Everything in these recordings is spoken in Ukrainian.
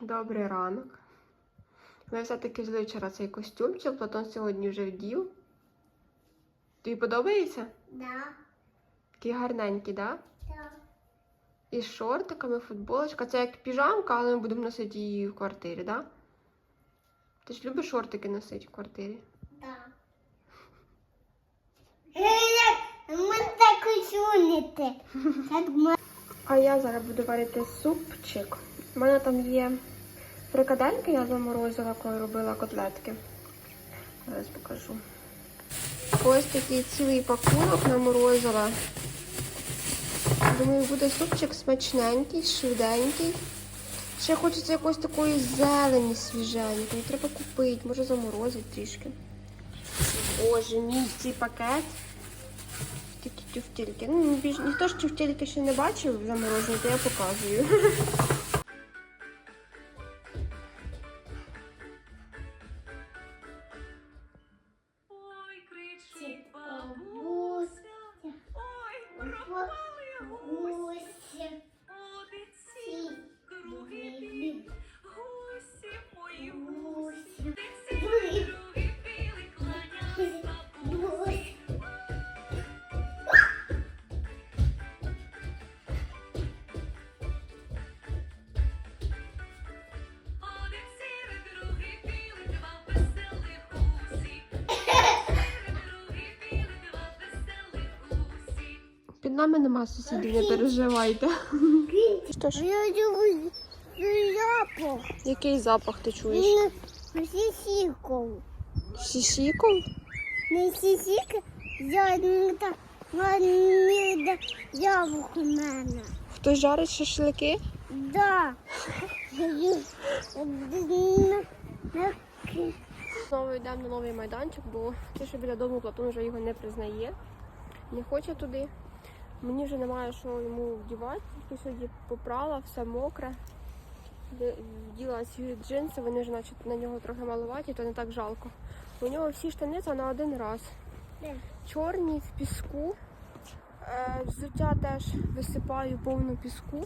Добрий ранок. Ми все-таки взяли вчора цей костюмчик, Платон сьогодні вже вдів. Тобі подобається? Да. Такий гарненький, так? Да? Да. І з шортиками, футболочка. Це як піжамка, але ми будемо носити її в квартирі, так? Да? Ти ж любиш шортики носити в квартирі? Да. Так. А я зараз буду варити супчик. У мене там є фрикадельки, я заморозила, коли робила котлетки. Зараз покажу. Ось такий цілий пакунок наморозила. Думаю, буде супчик смачненький, швиденький. Ще хочеться якоїсь такої зелені свіженької. Треба купити, може заморозити трішки. Боже, мій цей пакет. Такі тюфтельки. Ну, ніхто ж тюфтельки ще не бачив заморожені, то я показую. Під нами нема сусідів, не переживайте. Що ж, Я люблю запах. який запах ти чуєш? Сісіку. Сісіков? Не сісіка, я не так. Я да у мене. Хтось жарить шашлики? Да. Знову йдемо на новий майданчик, бо те, що біля дому Платон вже його не признає, не хоче туди. Мені вже немає що йому вдівати, тільки сьогодні попрала, все мокре. Вділа ці джинси, вони вже наче на нього трохи малуваті, то не так жалко. У нього всі штани це на один раз. Чорні в піску. Е, Взуття теж висипаю повну піску.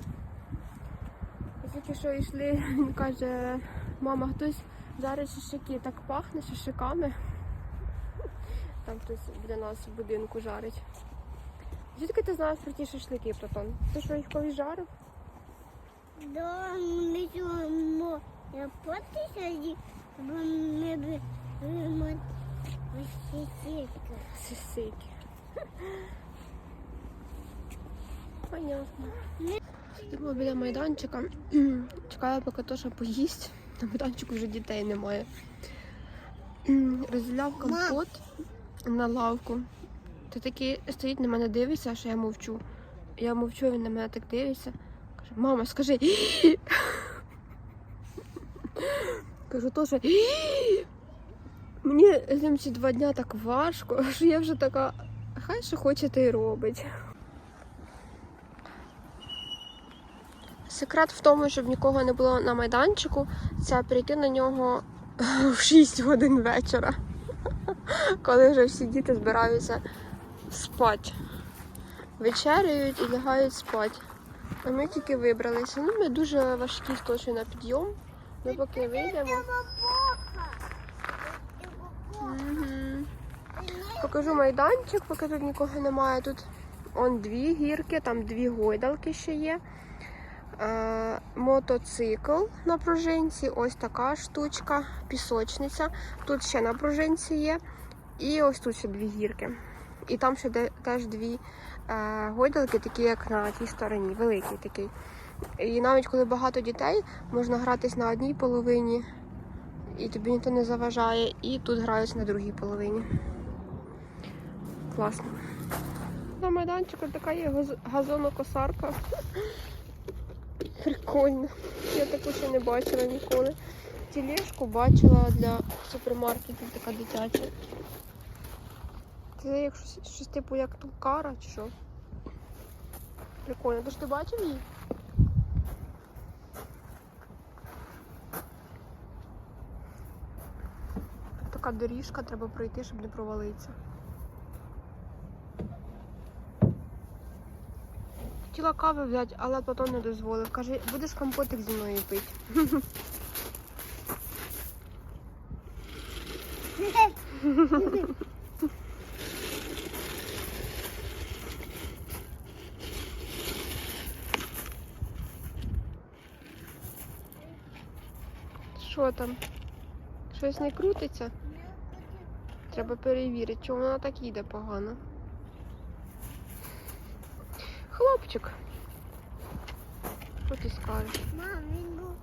Тільки що йшли, він каже, мама, хтось жарить шашлики, так пахне шашликами. Там хтось біля нас в будинку жарить. Звідки ти знаєш про ті шашлики, Платон? Ти що їх колись жарив? Да, ми чуємо потисі, бо ми будемо сісіка. Сисики. Понятно. Йдемо біля майданчика. Чекаю, поки Тоша поїсть. На майданчику вже дітей немає. Розділяв компот на лавку. Ти такий стоїть на мене дивиться, що я мовчу. Я мовчу, він на мене так дивиться. Каже, мама, скажи. Кажу, Тоша, мені з ним ці два дня так важко, що я вже така, хай що хоче, те й робить. Секрет в тому, щоб нікого не було на майданчику, це прийти на нього в 6 годин вечора, коли вже всі діти збираються спати. Вечеряють і лягають спати. А ми тільки вибралися. Ну, ми дуже важкі точно на підйом. Ми поки вийдемо. Мгм. Покажу майданчик, поки тут нікого немає. Тут он дві гірки, там дві гойдалки ще є. Е, мотоцикл на пружинці, ось така штучка, пісочниця. Тут ще на пружинці є. І ось тут ще дві гірки. І там ще де- теж дві е, гойдалки, такі як на тій стороні, великий такий. І навіть коли багато дітей, можна гратись на одній половині, і тобі ніхто не заважає, і тут граються на другій половині. Класно. На майданчику така є газ- газонокосарка. Прикольно. Я таку ще не бачила ніколи. Тележку бачила для супермаркетів, така дитяча. Це як щось, щось типу як тулкара чи що. Прикольно. Тож ти бачив її? Така доріжка, треба пройти, щоб не провалитися. Хотіла кави взяти, але Платон не дозволив. Каже, будеш компотик зі мною пити. Що там? Щось не крутиться? Треба перевірити, чому вона так їде погано. Хлопчик. Що ти скажеш? Мам, він був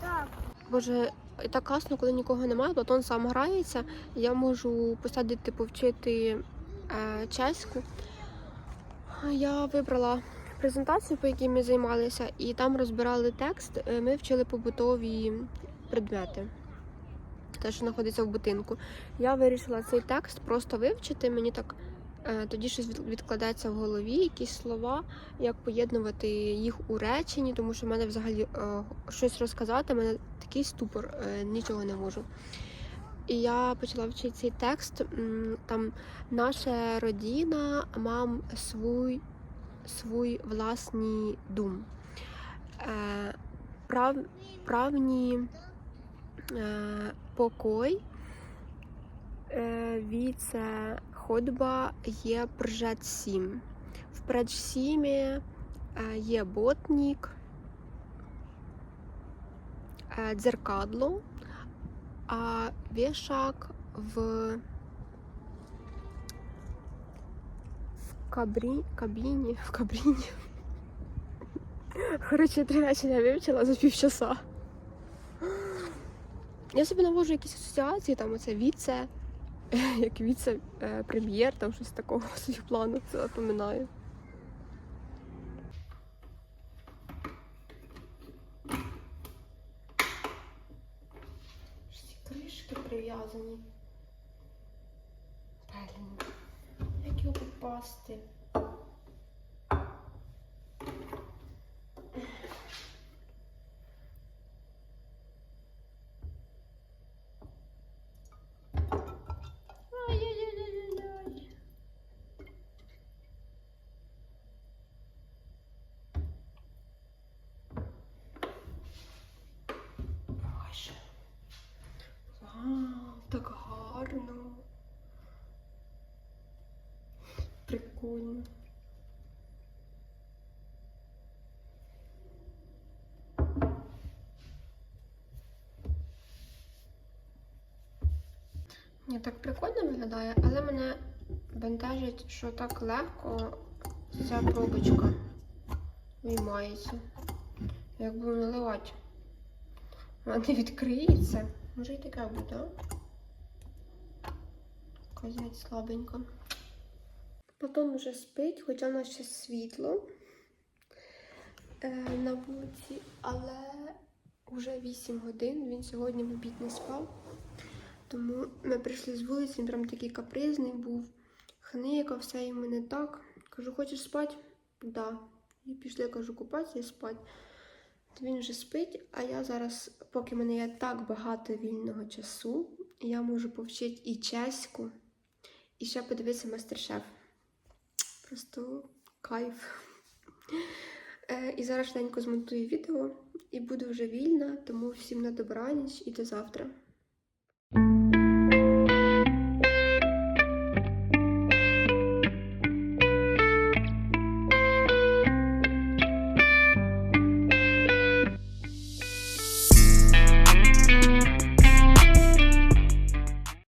так. Боже, так класно, коли нікого немає, Платон сам грається. Я можу посадити повчити е, чеську. Я вибрала презентацію, по якій ми займалися, і там розбирали текст. Е, Ми вчили побутові предмети. Те, що знаходиться в будинку. Я вирішила цей текст просто вивчити. Мені так е, тоді щось від- відкладеться в голові, якісь слова, як поєднувати їх у реченні, тому що в мене взагалі е, щось розказати, в мене такий ступор, е, нічого не можу. І я почала вчити цей текст. Там наша родина мам свій, свій власний дум. Прав, правні покой. Е, Віце ходьба є пржет сім. В предсімі е, є ботнік, е, дзеркадло, а вішак в, кабрі, кабіні, в кабріні. Коротше, три речення вивчила за півчаса. Я собі навожу якісь асоціації, там оце віце, як віце-прем'єр, там щось такого собі плану, це запам'ятаю. Кришки прив'язані. Блін, як його попасти? Ні, так прикольно виглядає, але мене бентежить, що так легко ця пробочка виймається. Як буду наливати. Вона не відкриється. Може і таке буде, а? Якось слабенько. Потім вже спить, хоча в нас ще світло е, на вулиці, але вже 8 годин. Він сьогодні в обід не спав. Тому ми прийшли з вулиці, він прям такий капризний був, хника, все йому не так. Кажу, хочеш спати? Да. І пішли, кажу, купатися і спати. Він вже спить, а я зараз, поки в мене є так багато вільного часу, я можу повчити і чеську, і ще подивитися мастер-шеф. Просто кайф. Е, І зараз швиденько змонтую відео і буду вже вільна, тому всім на добраніч і до завтра.